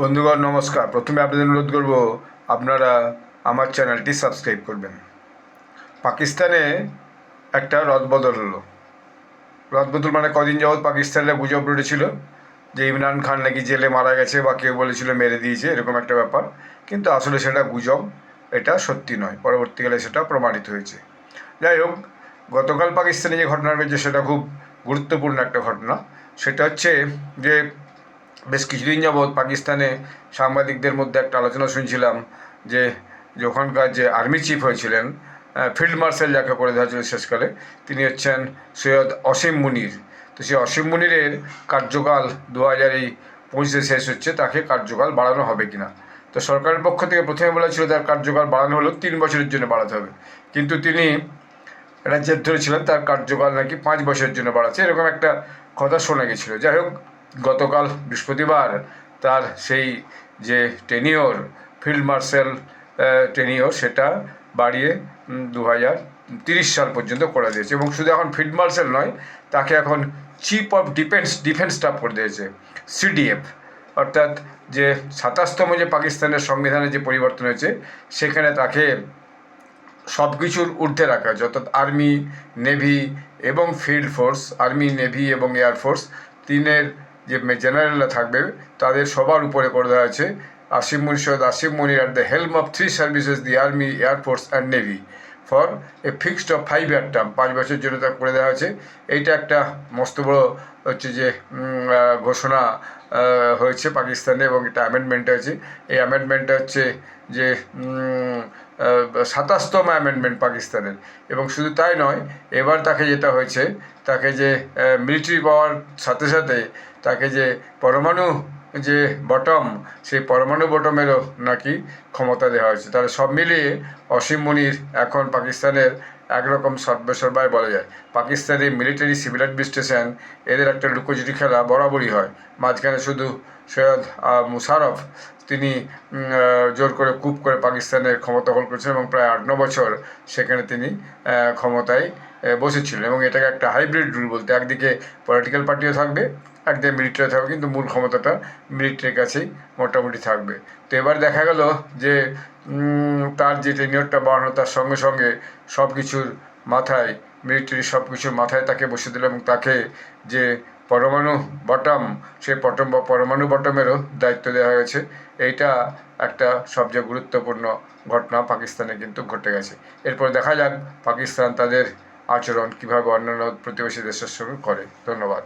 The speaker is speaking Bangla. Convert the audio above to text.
বন্ধুগণ, নমস্কার। প্রথমে আপনাদের অনুরোধ করব, আপনারা আমার চ্যানেলটি সাবস্ক্রাইব করবেন। পাকিস্তানে একটা রদবদল হলো। রদবদল মানে কদিন যাবৎ পাকিস্তানে গুজব উঠেছিল যে ইমরান খান নাকি জেলে মারা গেছে বা কেউ বলেছিল মেরে দিয়েছে, এরকম একটা ব্যাপার। কিন্তু আসলে সেটা গুজব, এটা সত্যি নয়। পরবর্তীকালে সেটা প্রমাণিত হয়েছে। যাই হোক, গতকাল পাকিস্তানে যে ঘটনা ঘটেছে, সেটা খুব গুরুত্বপূর্ণ একটা ঘটনা। সেটা হচ্ছে যে বেশ কিছুদিন যাবৎ পাকিস্তানে সাংবাদিকদের মধ্যে একটা আলোচনা শুনছিলাম যে যে ওখানকার যে আর্মি চিফ হয়েছিলেন ফিল্ড মার্শাল যাকে করে দেওয়া হয়েছিল শেষকালে, তিনি হচ্ছেন সৈয়দ অসীম মুনির। তো সেই অসীম মুনিরের কার্যকাল দু হাজার এই পঁচিশে শেষ হচ্ছে, তাকে কার্যকাল বাড়ানো হবে কিনা? তো সরকারের পক্ষ থেকে প্রথমে বলা ছিল তার কার্যকাল বাড়ানো হলো তিন বছরের জন্য বাড়াতে হবে। কিন্তু তিনি জেদ ধরেছিলেন তার কার্যকাল নাকি পাঁচ বছরের জন্য বাড়াচ্ছে, এরকম একটা কথা শোনা গেছিল। যাই হোক গতকাল বৃহস্পতিবার তার সেই যে টেনিওর, ফিল্ড মার্শাল টেনিওর সেটা বাড়িয়ে দু হাজার তিরিশ সাল পর্যন্ত করে দিয়েছে। এবং শুধু এখন ফিল্ড মার্শাল নয়, তাকে এখন chief of defence defence staff করে দিয়েছে, সিডিএফ। অর্থাৎ যে সাতাশতম যে পাকিস্তানের সংবিধানে যে পরিবর্তন হয়েছে, সেখানে তাকে সব কিছুর ঊর্ধ্বে রাখা হয়েছে। অর্থাৎ আর্মি, নেভি এবং ফিল্ড ফোর্স, আর্মি, নেভি এবং এয়ারফোর্স তিনের যে জেনারেলরা থাকবে, তাদের সবার উপরে করে দেওয়া হয়েছে। Asim Muni Syed Asim Munir at the helm of three services the army air force and navy for a fixed of five year term পাঁচ বছরের জন্য তা করে দেওয়া হয়েছে। এইটা একটা মস্ত বড় হচ্ছে যে ঘোষণা হয়েছে পাকিস্তানে এবং এটা অ্যামেন্ডমেন্ট হয়েছে। এই অ্যামেন্ডমেন্টটা হচ্ছে যে সাতাশতম অ্যামেন্ডমেন্ট পাকিস্তানের। এবং শুধু তাই নয়, এবার তাকে যেটা হয়েছে, তাকে যে মিলিটারি পাওয়ার সাথে সাথে তাকে যে পরমাণু যে বটম সেই পরমাণু বটমেরও নাকি ক্ষমতা দেওয়া হয়েছে। তাহলে সব মিলিয়ে অসীম মনির এখন পাকিস্তানের একরকম সর্বেসর্বায় বলা যায়। পাকিস্তানের মিলিটারি সিভিল অ্যাডমিনিস্ট্রেশন এদের একটা লুকোচুরি খেলা বরাবরই হয়। মাঝখানে শুধু সৈয়দ মুশারফ তিনি জোর করে কূপ করে পাকিস্তানের ক্ষমতা দখল করেছেন এবং প্রায় আট ন বছর সেখানে তিনি ক্ষমতায় বসেছিলেন এবং এটাকে একটা হাইব্রিড রুল বলতে একদিকে পলিটিক্যাল পার্টিও থাকবে, একদিকে মিলিটারি থাকবে, কিন্তু মূল ক্ষমতাটা মিলিটারির কাছেই মোটামুটি থাকবে। তো এবার দেখা গেল যে তার যে টেনিয়রটা বাড়ানো, তার সঙ্গে সঙ্গে সব কিছুর মাথায় মিলিটারি সব কিছুর মাথায় তাকে বসে দিল এবং তাকে যে পরমাণু বটম সেই পটম বা পরমাণু বটমেরও দায়িত্ব দেওয়া হয়েছে। এইটা একটা সবচেয়ে গুরুত্বপূর্ণ ঘটনা পাকিস্তানে কিন্তু ঘটে গেছে। এরপর দেখা যাক পাকিস্তান তাদের আচরণ কীভাবে অন্যান্য প্রতিবেশী দেশের সঙ্গে করে। ধন্যবাদ।